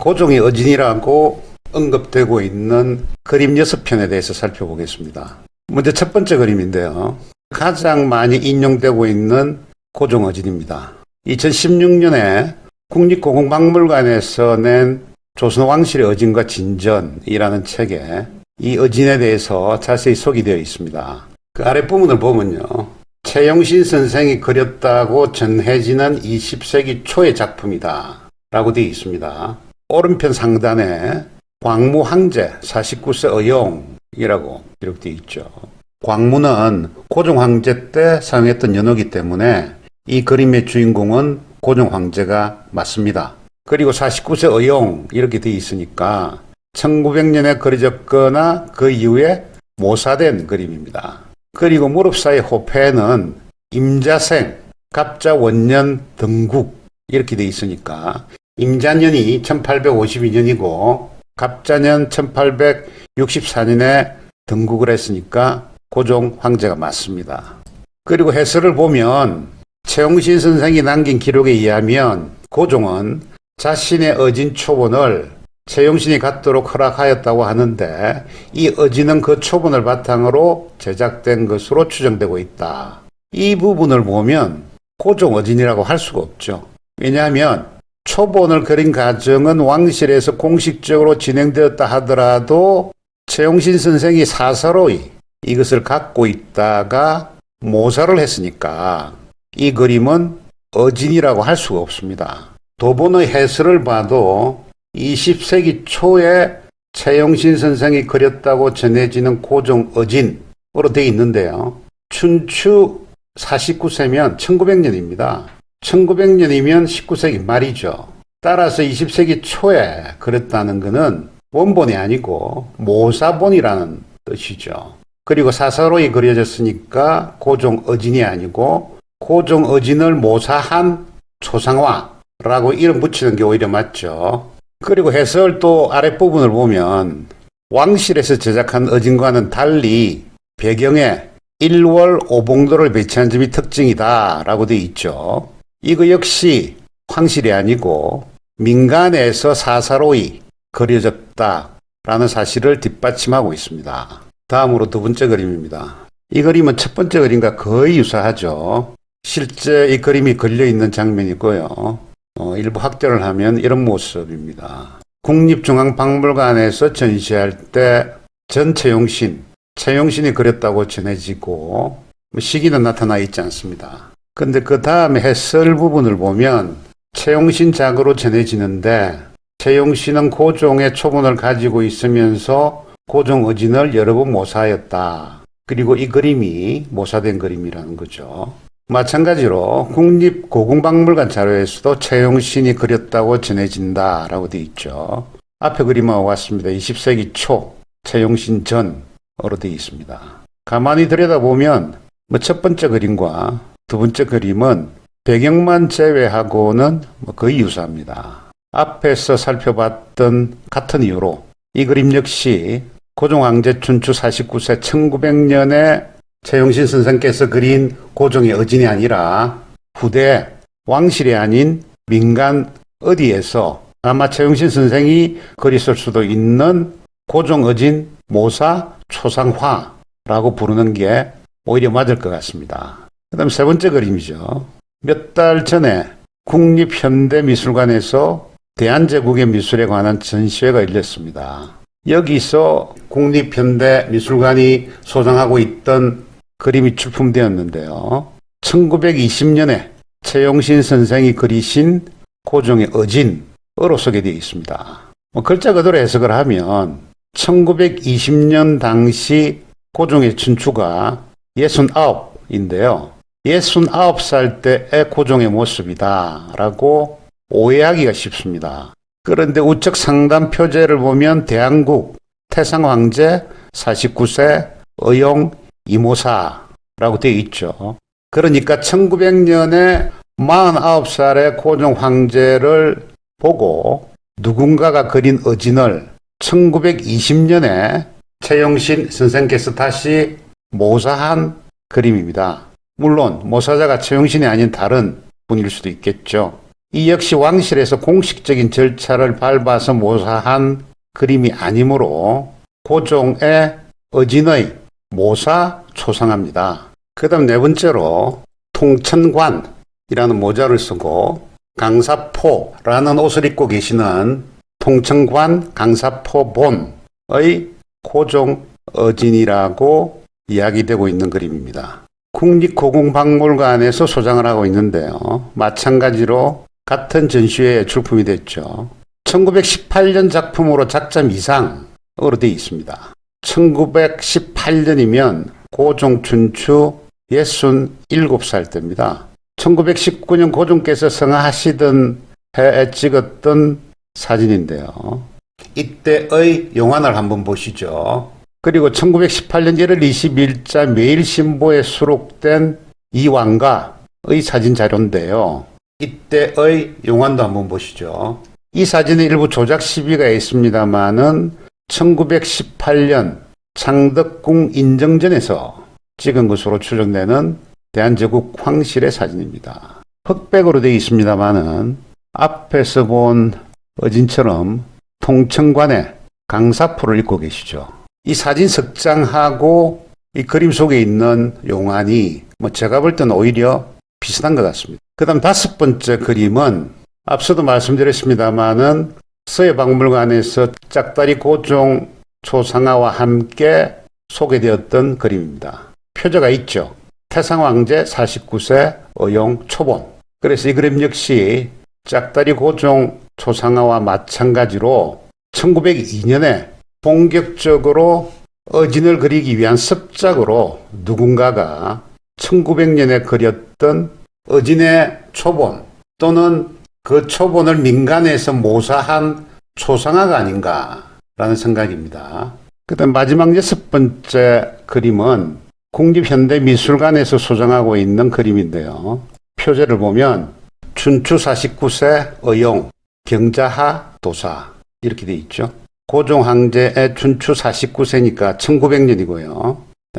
고종의 어진이라고 언급되고 있는 그림 6편에 대해서 살펴보겠습니다. 먼저 첫 번째 그림인데요. 가장 많이 인용되고 있는 고종 어진입니다. 2016년에 국립고궁박물관에서 낸 조선 왕실의 어진과 진전이라는 책에 이 어진에 대해서 자세히 소개되어 있습니다. 그 아랫부분을 보면요. 최영신 선생이 그렸다고 전해지는 20세기 초의 작품이다. 라고 되어 있습니다. 오른편 상단에 광무 황제 49세 어용이라고 기록되어 있죠. 광무는 고종 황제 때 사용했던 연호기 때문에 이 그림의 주인공은 고종 황제가 맞습니다. 그리고 49세 어용 이렇게 되어 있으니까 1900년에 그려졌거나 그 이후에 모사된 그림입니다. 그리고 무릎 사이 호패는 임자생, 갑자 원년 등국 이렇게 되어 있으니까 임자년이 1852년이고 갑자년 1864년에 등국을 했으니까 고종 황제가 맞습니다. 그리고 해설을 보면 최용신 선생이 남긴 기록에 의하면 고종은 자신의 어진 초본을 최용신이 갖도록 허락하였다고 하는데 이 어진은 그 초본을 바탕으로 제작된 것으로 추정되고 있다. 이 부분을 보면 고종 어진이라고 할 수가 없죠. 왜냐하면 초본을 그린 과정은 왕실에서 공식적으로 진행되었다 하더라도 최용신 선생이 사사로이 이것을 갖고 있다가 모사를 했으니까 이 그림은 어진이라고 할 수가 없습니다. 도본의 해설을 봐도 20세기 초에 최영신 선생이 그렸다고 전해지는 고종 어진으로 되어 있는데요. 춘추 49세면 1900년입니다. 1900년이면 19세기 말이죠. 따라서 20세기 초에 그랬다는 것은 원본이 아니고 모사본이라는 뜻이죠. 그리고 사사로이 그려졌으니까 고종 어진이 아니고 고종 어진을 모사한 초상화라고 이름 붙이는 게 오히려 맞죠. 그리고 해설 또 아랫부분을 보면 왕실에서 제작한 어진과는 달리 배경에 1월 오봉도를 배치한 점이 특징이다 라고 되어 있죠. 이거 역시 황실이 아니고 민간에서 사사로이 그려졌다 라는 사실을 뒷받침하고 있습니다. 다음으로 두 번째 그림입니다. 이 그림은 첫 번째 그림과 거의 유사하죠. 실제 이 그림이 걸려 있는 장면이고요. 어, 일부 확대를 하면 이런 모습입니다. 국립중앙박물관에서 전시할 때 전채용신, 채용신이 그렸다고 전해지고 뭐 시기는 나타나 있지 않습니다. 근데 그 다음에 해설 부분을 보면 채용신 작으로 전해지는데 채용신은 고종의 초본을 가지고 있으면서 고종 어진을 여러 번 모사하였다. 그리고 이 그림이 모사된 그림이라는 거죠. 마찬가지로 국립고궁박물관 자료에서도 최용신이 그렸다고 전해진다라고 되어 있죠. 앞에 그림하고 같습니다. 20세기 초 최용신 전으로 되어 있습니다. 가만히 들여다보면 뭐 첫 번째 그림과 두 번째 그림은 배경만 제외하고는 뭐 거의 유사합니다. 앞에서 살펴봤던 같은 이유로 이 그림 역시 고종 황제 춘추 49세 1900년에 최용신 선생께서 그린 고종의 어진이 아니라 후대 왕실이 아닌 민간 어디에서 아마 최용신 선생이 그렸을 수도 있는 고종 어진 모사 초상화라고 부르는 게 오히려 맞을 것 같습니다. 그 다음 세 번째 그림이죠. 몇 달 전에 국립현대미술관에서 대한제국의 미술에 관한 전시회가 열렸습니다. 여기서 국립현대미술관이 소장하고 있던 그림이 출품되었는데요. 1920년에 최용신 선생이 그리신 고종의 어진으로 소개되어 있습니다. 뭐 글자 그대로 해석을 하면 1920년 당시 고종의 춘추가 69인데요. 69살 때의 고종의 모습이다 라고 오해하기가 쉽습니다. 그런데 우측 상단 표제를 보면 대한국 태상황제 49세 의용 이모사라고 되어 있죠. 그러니까 1900년에 49살의 고종 황제를 보고 누군가가 그린 어진을 1920년에 최영신 선생께서 다시 모사한 그림입니다. 물론 모사자가 최영신이 아닌 다른 분일 수도 있겠죠. 이 역시 왕실에서 공식적인 절차를 밟아서 모사한 그림이 아니므로 고종의 어진의 모사 초상합니다. 그 다음 네 번째로 통천관이라는 모자를 쓰고 강사포라는 옷을 입고 계시는 통천관 강사포본의 고종 어진이라고 이야기되고 있는 그림입니다. 국립고궁박물관에서 소장을 하고 있는데요. 마찬가지로 같은 전시회에 출품이 됐죠. 1918년 작품으로 작점 이상으로 되어 있습니다. 1918년이면 고종 춘추 67살 때입니다. 1919년 고종께서 성하시던 해에 찍었던 사진인데요. 이때의 용안을 한번 보시죠. 그리고 1918년 1월 20일자 매일신보에 수록된 이왕가의 사진 자료인데요. 이때의 용안도 한번 보시죠. 이 사진에 일부 조작 시비가 있습니다만은 1918년 창덕궁 인정전에서 찍은 것으로 추정되는 대한제국 황실의 사진입니다. 흑백으로 되어 있습니다만은 앞에서 본 어진처럼 통청관에 강사포를 입고 계시죠. 이 사진 석장하고 이 그림 속에 있는 용안이 뭐 제가 볼 때는 오히려 비슷한 것 같습니다. 그 다음 다섯 번째 그림은 앞서도 말씀드렸습니다마는 서해박물관에서 짝다리 고종 초상화와 함께 소개되었던 그림입니다. 표제가 있죠. 태상왕제 49세 어용 초본. 그래서 이 그림 역시 짝다리 고종 초상화와 마찬가지로 1902년에 본격적으로 어진을 그리기 위한 습작으로 누군가가 1900년에 그렸던 어진의 초본 또는 그 초본을 민간에서 모사한 초상화가 아닌가라는 생각입니다. 그 다음 마지막 여섯 번째 그림은 국립현대미술관에서 소장하고 있는 그림인데요. 표제를 보면 춘추 49세 어용 경자하 도사 이렇게 돼 있죠. 고종 황제의 춘추 49세니까 1900년이고요.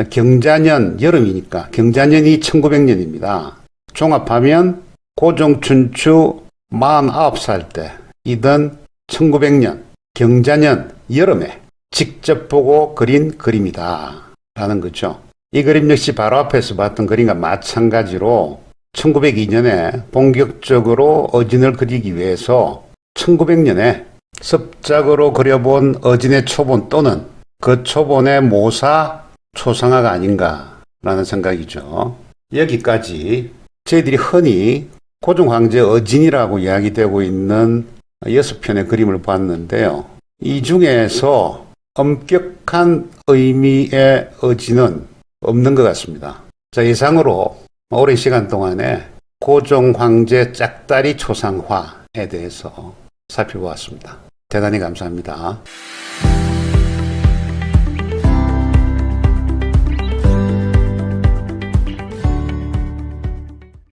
경자년 여름이니까 경자년이 1900년입니다. 종합하면 고종 춘추 49살 때 이던 1900년 경자년 여름에 직접 보고 그린 그림이다 라는 거죠. 이 그림 역시 바로 앞에서 봤던 그림과 마찬가지로 1902년에 본격적으로 어진을 그리기 위해서 1900년에 습작으로 그려본 어진의 초본 또는 그 초본의 모사 초상화가 아닌가라는 생각이죠. 여기까지 저희들이 흔히 고종 황제 어진이라고 이야기되고 있는 여섯 편의 그림을 봤는데요. 이 중에서 엄격한 의미의 어진은 없는 것 같습니다. 자, 이상으로 오랜 시간 동안에 고종 황제 짝다리 초상화에 대해서 살펴보았습니다. 대단히 감사합니다.